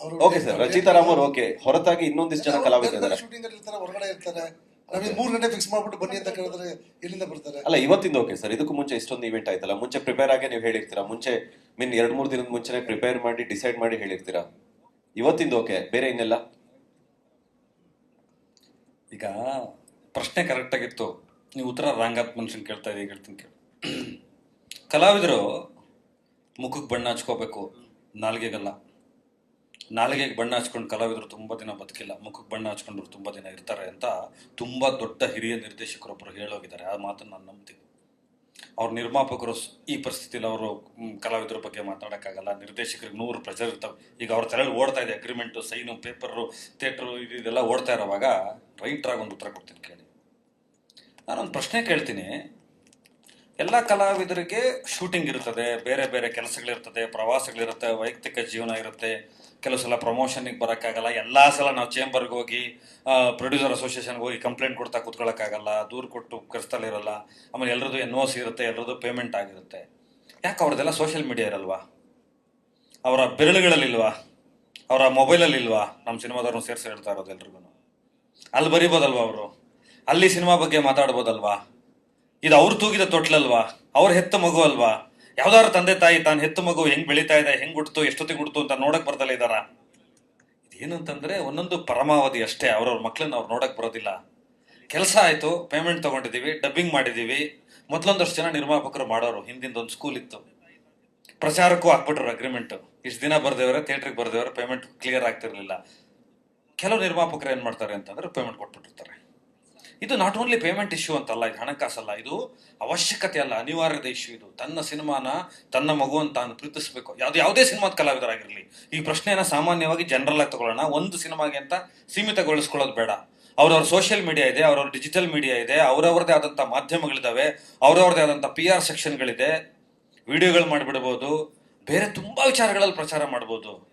ಅವರು okay sir Rachita Ram ಅವ್ರು okay ಹೊರತಾಗಿ ಇನ್ನೊಂದಿಷ್ಟು ಜನ ಕಲಾವಿದರಿದ್ದಾರೆ ಶೂಟಿಂಗ್ ಅಲ್ಲಿ ಇರ್ತಾರೆ ಹೊರಗಡೆ ಇರ್ತಾರೆ. ನಮಗೆ ಮೂರು ಗಂಟೆ ಫಿಕ್ಸ್ ಮಾಡ್ಬಿಟ್ಟು ಬನ್ನಿ ಅಂತ ಕೇಳಿದ್ರೆ ಎಲ್ಲಿಂದ ಬರ್ತಾರೆ? ಅಲ್ಲ ಇವತ್ತಿಂದ ಓಕೆ ಸರ್ ಇದಕ್ಕೂ ಮುಂಚೆ ಇಷ್ಟೊಂದು ಇವೆಂಟ್ ಆಯ್ತಲ್ಲ. ಮುಂಚೆ ಪ್ರಿಪೇರ್ ಆಗಿ ನೀವು ಹೇಳಿರ್ತೀರಾ? ಮುಂಚೆ ಮೀನ್ ಎರಡು ಮೂರು ದಿನದ ಮುಂಚೆನೆ ಪ್ರಿಪೇರ್ ಮಾಡಿ ಡಿಸೈಡ್ ಮಾಡಿ ಹೇಳಿರ್ತೀರಾ? ಇವತ್ತಿಂದ ಓಕೆ ಬೇರೆ ಇನ್ನೆಲ್ಲ? ಈಗ ಪ್ರಶ್ನೆ ಕರೆಕ್ಟ್ ಆಗಿತ್ತು. ನೀವು ಉತ್ತರ ರಾಂಗಾತ್ ಆತ್ ಮನುಷ್ಯನ್ ಕೇಳ್ತಾ ಇದೀಗ ಹೇಳ್ತೀನಿ ಕೇಳಿ. ಕಲಾವಿದರು ಮುಖಕ್ಕೆ ಬಣ್ಣ ಹಚ್ಕೋಬೇಕು ನಾಲ್ಗೆಗಲ್ಲ. ನಾಲಿಗೆಗೆ ಬಣ್ಣ ಹಚ್ಕೊಂಡು ಕಲಾವಿದರು ತುಂಬ ದಿನ ಬದುಕಿಲ್ಲ, ಮುಖಕ್ಕೆ ಬಣ್ಣ ಹಚ್ಕೊಂಡ್ರು ತುಂಬ ದಿನ ಇರ್ತಾರೆ ಅಂತ ತುಂಬ ದೊಡ್ಡ ಹಿರಿಯ ನಿರ್ದೇಶಕರೊಬ್ಬರು ಹೇಳೋಗಿದ್ದಾರೆ. ಆ ಮಾತನ್ನು ನಾನು ನಂಬ್ತೀನಿ. ಅವ್ರ ನಿರ್ಮಾಪಕರು ಈ ಪರಿಸ್ಥಿತಿಲಿ ಅವರು ಕಲಾವಿದರ ಬಗ್ಗೆ ಮಾತಾಡೋಕ್ಕಾಗಲ್ಲ. ನಿರ್ದೇಶಕರಿಗೆ ನೂರು ಪ್ರೆಷರ್ ಇರ್ತವೆ. ಈಗ ಅವ್ರ ತಲೆಯಲ್ಲಿ ಓಡ್ತಾ ಇದೆ ಅಗ್ರಿಮೆಂಟು ಸೈನು ಪೇಪರು ಥಿಯೇಟ್ರು ಇದು, ಇದೆಲ್ಲ ಓಡ್ತಾ ಇರೋವಾಗ ರೈಟ್ರಾಗಿ ಒಂದು ಉತ್ತರ ಕೊಡ್ತೀನಿ ಕೇಳಿ. ನಾನೊಂದು ಪ್ರಶ್ನೆ ಕೇಳ್ತೀನಿ. ಎಲ್ಲ ಕಲಾವಿದರಿಗೆ ಶೂಟಿಂಗ್ ಇರ್ತದೆ. ಬೇರೆ ಬೇರೆ ಕೆಲಸಗಳಿರ್ತದೆ. ಪ್ರವಾಸಗಳಿರುತ್ತೆ. ವೈಯಕ್ತಿಕ ಜೀವನ ಇರುತ್ತೆ. ಕೆಲವು ಸಲ ಪ್ರಮೋಷನ್ಗೆ ಬರೋಕ್ಕಾಗಲ್ಲ. ಎಲ್ಲ ಸಲ ನಾವು ಚೇಂಬರ್ಗೆ ಹೋಗಿ ಪ್ರೊಡ್ಯೂಸರ್ ಅಸೋಸಿಯೇಷನ್ಗೆ ಹೋಗಿ ಕಂಪ್ಲೇಂಟ್ ಕೊಡ್ತಾ ಕೂತ್ಕೊಳ್ಳೋಕ್ಕಾಗಲ್ಲ ದೂರು ಕೊಟ್ಟು ಕರೆಸ್ತಲಿರಲ್ಲ ಆಮೇಲೆ ಎಲ್ಲರದ್ದು ಎನ್ ಒ ಸಿ ಇರುತ್ತೆ. ಎಲ್ಲರದ್ದು ಪೇಮೆಂಟ್ ಆಗಿರುತ್ತೆ. ಯಾಕೆ ಅವ್ರದ್ದೆಲ್ಲ ಸೋಷಿಯಲ್ ಮೀಡಿಯಾ ಇರಲ್ವಾ? ಅವರ ಬೆರಳುಗಳಲ್ಲಿಲ್ವಾ ಅವರ ಮೊಬೈಲಲ್ಲಿಲ್ವಾ ನಮ್ಮ ಸಿನಿಮಾದವ್ರನ್ನ ಸೇರಿಸಿ ಹೇಳ್ತಾ ಇರೋದು ಎಲ್ರಿಗೂ ಅಲ್ಲಿ ಬರಿಬೋದಲ್ವಾ ಅವರು? ಅಲ್ಲಿ ಸಿನಿಮಾ ಬಗ್ಗೆ ಮಾತಾಡ್ಬೋದಲ್ವಾ? ಇದು ಅವ್ರು ತೂಗಿದ ತೊಟ್ಲಲ್ವಾ? ಅವ್ರ ಹೆತ್ತ ಮಗು ಅಲ್ವಾ? ಯಾವ್ದಾದ್ರು ತಂದೆ ತಾಯಿ ತಾನು ಹೆತ್ತ ಮಗು ಹೆಂಗ್ ಬೆಳೀತಾ ಇದೆ, ಹೆಂಗ್ ಹುಡ್ತು ಎಷ್ಟೊತ್ತಿಗೆ ಹುಡ್ತು ಅಂತ ನೋಡಕ್ ಬರ್ದಲ್ಲ ಇದಾರ? ಇದೇನಂತಂದ್ರೆ ಒಂದೊಂದು ಪರಮಾವಧಿ ಅಷ್ಟೇ, ಅವ್ರವ್ರ ಮಕ್ಳನ್ನ ಅವ್ರು ನೋಡಕ್ ಬರೋದಿಲ್ಲ. ಕೆಲಸ ಆಯ್ತು ಪೇಮೆಂಟ್ ತಗೊಂಡಿದೀವಿ ಡಬ್ಬಿಂಗ್ ಮಾಡಿದೀವಿ. ಮೊದ್ಲೊಂದಷ್ಟು ಜನ ನಿರ್ಮಾಪಕರು ಮಾಡೋರು, ಹಿಂದಿಂದ ಒಂದು ಸ್ಕೂಲ್ ಇತ್ತು. ಪ್ರಚಾರಕ್ಕೂ ಹಾಕ್ಬಿಟ್ರು ಅಗ್ರಿಮೆಂಟ್ ಇಷ್ಟು ದಿನ ಬರ್ದೇವ್ರೆ ಥಿಯೇಟ್ರಿಗೆ ಬರ್ದೇವ್ರೆ ಪೇಮೆಂಟ್ ಕ್ಲಿಯರ್ ಆಗ್ತಿರ್ಲಿಲ್ಲ. ಕೆಲವು ನಿರ್ಮಾಪಕರು ಏನ್ ಮಾಡ್ತಾರೆ ಅಂತಂದ್ರೆ ಪೇಮೆಂಟ್ ಕೊಟ್ಬಿಟ್ಟಿರ್ತಾರೆ. ಇದು ನಾಟ್ ಓನ್ಲಿ ಪೇಮೆಂಟ್ ಇಶ್ಯೂ ಅಂತಲ್ಲ, ಇದು ಹಣಕಾಸಲ್ಲ, ಇದು ಅವಶ್ಯಕತೆ ಅಲ್ಲ ಅನಿವಾರ್ಯದ ಇಶ್ಯೂ ಇದು. ತನ್ನ ಸಿನಿಮಾನ ತನ್ನ ಮಗು ಅಂತ ಪ್ರೀತಿಸಬೇಕು. ಯಾವ್ದು ಯಾವುದೇ ಸಿನಿಮಾದ ಕಲಾವಿದರಾಗಿರಲಿ. ಈ ಪ್ರಶ್ನೆಯನ್ನ ಸಾಮಾನ್ಯವಾಗಿ ಜನರಲ್ ಆಗಿ ತಗೊಳ್ಳೋಣ. ಒಂದು ಸಿನಿಮಾಗೆ ಅಂತ ಸೀಮಿತಗೊಳಿಸ್ಕೊಳ್ಳೋದು ಬೇಡ. ಅವ್ರವ್ರ ಸೋಷಿಯಲ್ ಮೀಡಿಯಾ ಇದೆ, ಅವ್ರವ್ರ ಡಿಜಿಟಲ್ ಮೀಡಿಯಾ ಇದೆ ಅವ್ರವ್ರದೇ ಆದಂಥ ಮಾಧ್ಯಮಗಳಿದ್ದಾವೆ ಅವ್ರವ್ರದೇ ಆದಂಥ ಪಿ ಆರ್ ಸೆಕ್ಷನ್ಗಳಿದೆ ವಿಡಿಯೋಗಳು ಮಾಡಿಬಿಡ್ಬೋದು. ಬೇರೆ ತುಂಬಾ ವಿಚಾರಗಳಲ್ಲಿ ಪ್ರಚಾರ ಮಾಡ್ಬೋದು.